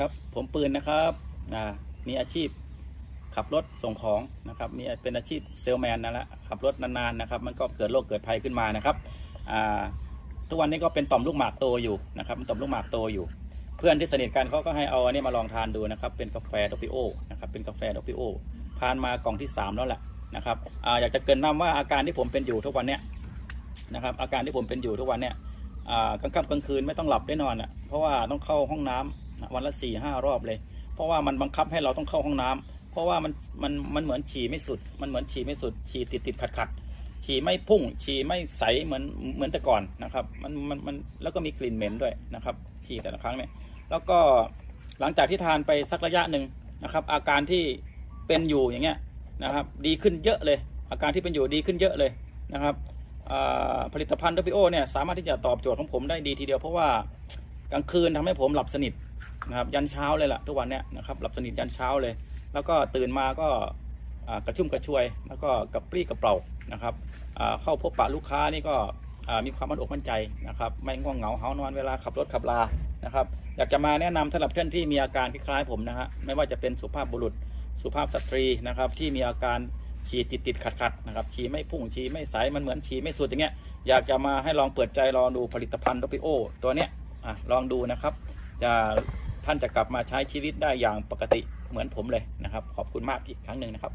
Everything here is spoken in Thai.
ครับ ผมปืนนะครับอ่ามีอาชีพขับรถส่งของนะครับ มีเป็นอาชีพเซลแมนนั่นแหละขับรถนานๆนะครับ มันก็เกิดโรคเกิดภัยขึ้นมานะครับอ่าทุกวันนี้ก็เป็นต่อมลูกหมากโตอยู่นะครับเป็นต่อมลูกหมากโตอยู่ เพื่อนที่สนิทกันเขาก็ให้เอาอันนี้มาลองทานดูนะครับ เป็นกาแฟดอปิโอนะครับเป็นกาแฟดอปิโอทานมากล่องที่สามแล้วแหละนะครับออยากจะเกินนำว่าอาการที่ผมเป็นอยู่ทุกวันเนี้ยนะครับ อาการที่ผมเป็นอยู่ทุกวันเนี้ยกลางค่ำกลางคืนไม่ต้องหลับได้นอนอะเพราะว่าต้องเข้าห้องน้ำ วันละสี่ห้ารอบเลย เพราะว่ามันบังคับให้เราต้องเข้าห้องน้ำเพราะว่ามันมันมันเหมือนฉี่ไม่สุด มันเหมือนฉี่ไม่สุด ฉี่ติดติดขัดขัดฉี่ไม่พุ่ง ฉี่ไม่ใสเหมือนเหมือนแต่ก่อนนะครับ มันมันมันแล้วก็มีกลิ่นเหม็นด้วยนะครับ ฉี่แต่ละครั้งเนี่ย แล้วก็หลังจากที่ทานไปสักระยะหนึ่งนะครับ อาการที่เป็นอยู่อย่างเงี้ยนะครับ ดีขึ้นเยอะเลย อาการที่เป็นอยู่ดีขึ้นเยอะเลยนะครับผลิตภัณฑ์ WPO เนี่ยสามารถที่จะตอบโจทย์ของผมได้ดีทีเดียวเพราะว่ากลางคืนทำให้ผมหลับสนิท นะครับยันเช้าเลยล่ะทุกวันเนี่ยนะครับหลับสนิทยันเช้าเลย แล้วก็ตื่นมาก็กระชุ่มกระชวย แล้วก็กระปรี้กระเปร่านะครับเข้าพบปะลูกค้านี่ก็มีความมั่นอกมั่นใจนะครับไม่ง่วงเหงาเหานอนเวลาขับรถขับลานะครับอยากจะมาแนะนำสำหรับท่านที่มีอาการคล้ายๆผมนะฮะไม่ว่าจะเป็นสุภาพบุรุษสุภาพสตรีนะครับที่มีอาการฉี่ติดติดขัดขัดๆนะครับฉี่ไม่พุ่งฉี่ไม่ใสมันเหมือนฉี่ไม่สุดอย่างเงี้ยอยากจะมาให้ลองเปิดใจลองดูผลิตภัณฑ์โดปิโอตัวเนี้ยอะลองดูนะครับ จะท่านจะกลับมาใช้ชีวิตได้อย่างปกติเหมือนผมเลยนะครับ ขอบคุณมากอีกครั้งหนึ่งนะครับ